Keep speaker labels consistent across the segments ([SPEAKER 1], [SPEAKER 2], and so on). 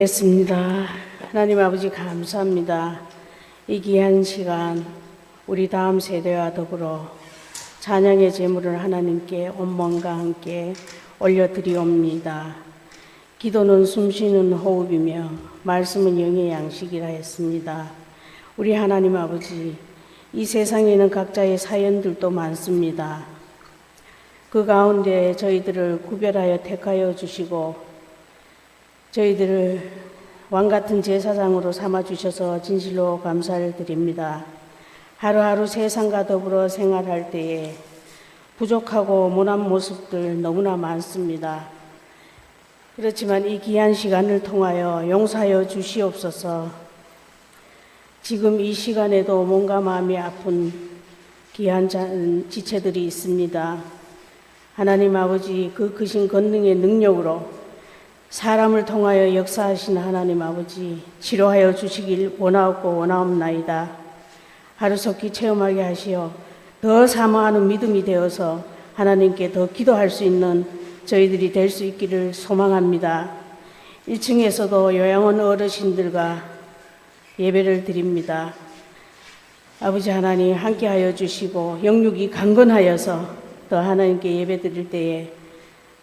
[SPEAKER 1] 겠습니다. 하나님 아버지 감사합니다. 이 귀한 시간 우리 다음 세대와 더불어 찬양의 제물을 하나님께 온몸과 함께 올려드리옵니다. 기도는 숨쉬는 호흡이며 말씀은 영의 양식이라 했습니다. 우리 하나님 아버지 이 세상에는 각자의 사연들도 많습니다. 그 가운데 저희들을 구별하여 택하여 주시고 저희들을 왕 같은 제사장으로 삼아 주셔서 진실로 감사를 드립니다. 하루하루 세상과 더불어 생활할 때에 부족하고 모난 모습들 너무나 많습니다. 그렇지만 이 귀한 시간을 통하여 용서하여 주시옵소서. 지금 이 시간에도 몸과 마음이 아픈 귀한 자- 지체들이 있습니다. 하나님 아버지 그 크신 권능의 능력으로 사람을 통하여 역사하신 하나님 아버지 치료하여 주시길 원하옵고 원하옵나이다. 하루속히 체험하게 하시어 더 사모하는 믿음이 되어서 하나님께 더 기도할 수 있는 저희들이 될 수 있기를 소망합니다. 1층에서도 요양원 어르신들과 예배를 드립니다. 아버지 하나님 함께하여 주시고 영육이 강건하여서 더 하나님께 예배 드릴 때에 더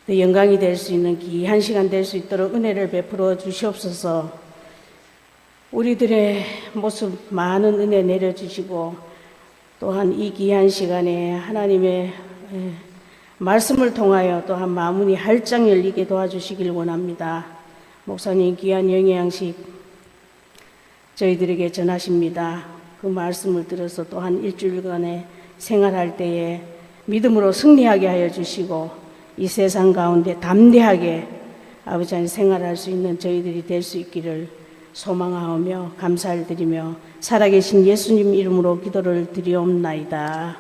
[SPEAKER 1] 영광이 될 수 있는 귀한 시간 될 수 있도록 은혜를 베풀어 주시옵소서. 우리들의 모습 많은 은혜 내려주시고 또한 이 귀한 시간에 하나님의 에, 말씀을 통하여 또한 마문이 활짝 열리게 도와주시길 원합니다. 목사님 귀한 영의 양식 저희들에게 전하십니다. 그 말씀을 들어서 또한 일주일간의 생활할 때에 믿음으로 승리하게 하여 주시고 이 세상 가운데 담대하게 아버지 안 생활할 수 있는 저희들이 될 수 있기를 소망하오며 감사를 드리며 살아계신 예수님 이름으로 기도를 드리옵나이다.